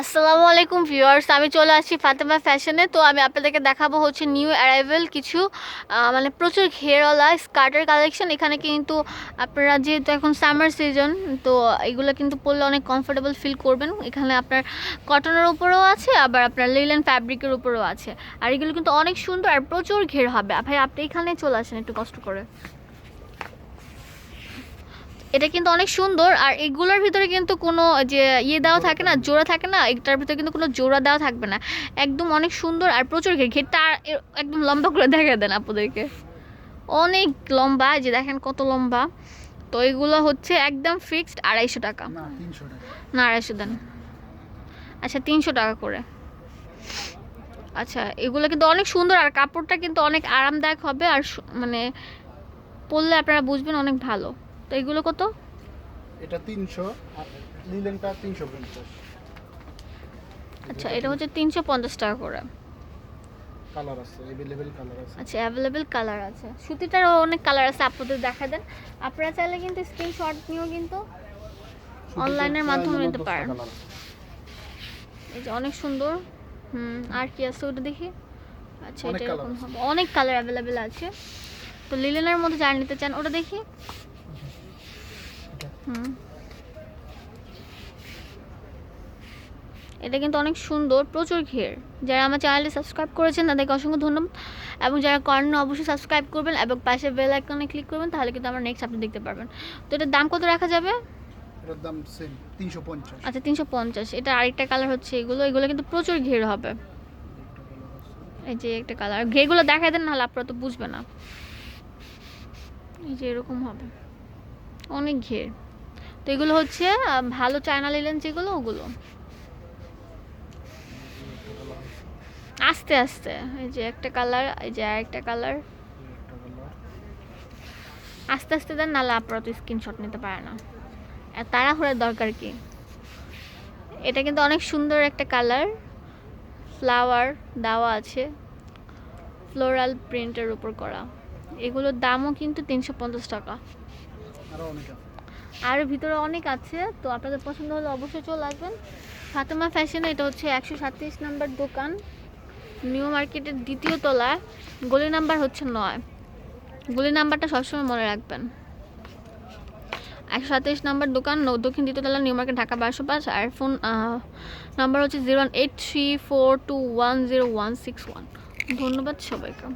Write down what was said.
আসসালামু আলাইকুম ভিউয়ার্স, আমি চলে আসছি ফাতেমা ফ্যাশনে। তো আমি আপনাদেরকে দেখাবো হচ্ছে নিউ অ্যারাইভেল কিছু মানে প্রচুর ঘেরওয়ালা স্কার্টের কালেকশন। এখানে কিন্তু আপনারা যেহেতু এখন সামার সিজন, তো এগুলো কিন্তু পরলে অনেক কমফোর্টেবল ফিল করবেন। এখানে আপনার কটনের উপরেও আছে, আবার আপনার লিলেন ফ্যাব্রিকের উপরেও আছে। আর এগুলো কিন্তু অনেক সুন্দর আর প্রচুর ঘের হবে। ভাই, আপনি এখানে চলে আসেন, একটু কষ্ট করে। এটা কিন্তু অনেক সুন্দর আর এগুলোর ভিতরে কিন্তু কোনো যে ইয়ে দেওয়া থাকে না জোড়া থাকে না এটার ভিতরে কিন্তু কোনো জোড়া দেওয়া থাকবে না। একদম অনেক সুন্দর আর প্রচুর ঘের ঘেরটা আর একদম লম্বা করে দেখা দেন আপনাদেরকে। অনেক লম্বা যে দেখেন কত লম্বা। তো এগুলো হচ্ছে একদম ফিক্সড আড়াইশো টাকা। না তিনশো টাকা। না আড়াইশো দেন। আচ্ছা তিনশো টাকা করে। আচ্ছা এগুলো কিন্তু অনেক সুন্দর আর কাপড়টা কিন্তু অনেক আরামদায়ক হবে আর মানে পরলে আপনারা বুঝবেন অনেক ভালো। তো এগুলো কত? এটা তিনশো লিলেনটা তিনশো পঞ্চাশ। আচ্ছা এটা হচ্ছে তিনশো পঞ্চাশ টাকা করে। কালার আছে অ্যাভেলেবেল কালার আছে। আচ্ছা অ্যাভেলেবেল কালার আছে। সুতিটারও অনেক কালার আছে আপনাদের দেখা দেন। আপনারা চাইলে কিন্তু স্ক্রিনশট নিয়েও কিন্তু অনলাইনের মাধ্যমে নিতে পারেন। এই যে অনেক সুন্দর। হুম আর কি আছে ওটা দেখি? আচ্ছা এটা এরকম হবে। অনেক কালার অ্যাভেলেবেল আছে। তো লিলেনের মধ্যে যারা নিতে চান ওটা দেখি। এটা কিন্তু অনেক সুন্দর প্রচুর ঘের। যারা আমার চ্যানেলটি সাবস্ক্রাইব করেছেন তাদেরকে অসংখ্য ধন্যবাদ। এবং যারা করেন অবশ্যই সাবস্ক্রাইব করবেন এবং পাশে বেল আইকনে ক্লিক করবেন তাহলে কিন্তু আমরা নেক্সট আপনি দেখতে পারবেন। তো এটার দাম কত রাখা যাবে? এটার দাম সেম তিনশো পঞ্চাশ। আচ্ছা তিনশো পঞ্চাশ। এটা আরেকটা কালার হচ্ছে এগুলো। এগুলো কিন্তু প্রচুর ঘের হবে। এই যে একটা কালার ঘেরগুলো দেখাই দেন নাহলে আপনারা তো বুঝবে না। এই যে এরকম হবে। অনেক ঘের। তো এগুলো হচ্ছে ভালো চায়না লিলেন যেগুলো, ওগুলো। আস্তে আস্তে, এই যে একটা কালার এই যে আরেকটা কালার আস্তে আস্তে দেন, নাহলে আপনারা তো স্ক্রিনশট নিতে পারে না। তাড়াহুড়ার দরকার কি? এটা কিন্তু অনেক সুন্দর একটা কালার ফ্লাওয়ার দেওয়া আছে। ফ্লোরাল প্রিন্টের উপর করা। এগুলোর দামও কিন্তু তিনশো পঞ্চাশ টাকা। আর ভিতরে অনেক আছে, তো আপনাদের পছন্দ হলে অবশ্যই চলে আসবেন। ফাতেমা ফ্যাশনে এটা হচ্ছে একশো সাতত্রিশ নাম্বার দোকান, নিউ মার্কেটের দ্বিতীয় তলায়। গলি নাম্বার হচ্ছে নয়। গলি নাম্বারটা সবসময় মনে রাখবেন। একশো সাতত্রিশ নাম্বার দোকান দক্ষিণ দ্বিতীয় তলা নিউ মার্কেট ঢাকা বারোশো পাঁচ, আর ফোন নাম্বার হচ্ছে zero one eight three four two one zero one six one. ধন্যবাদ সবাইকে।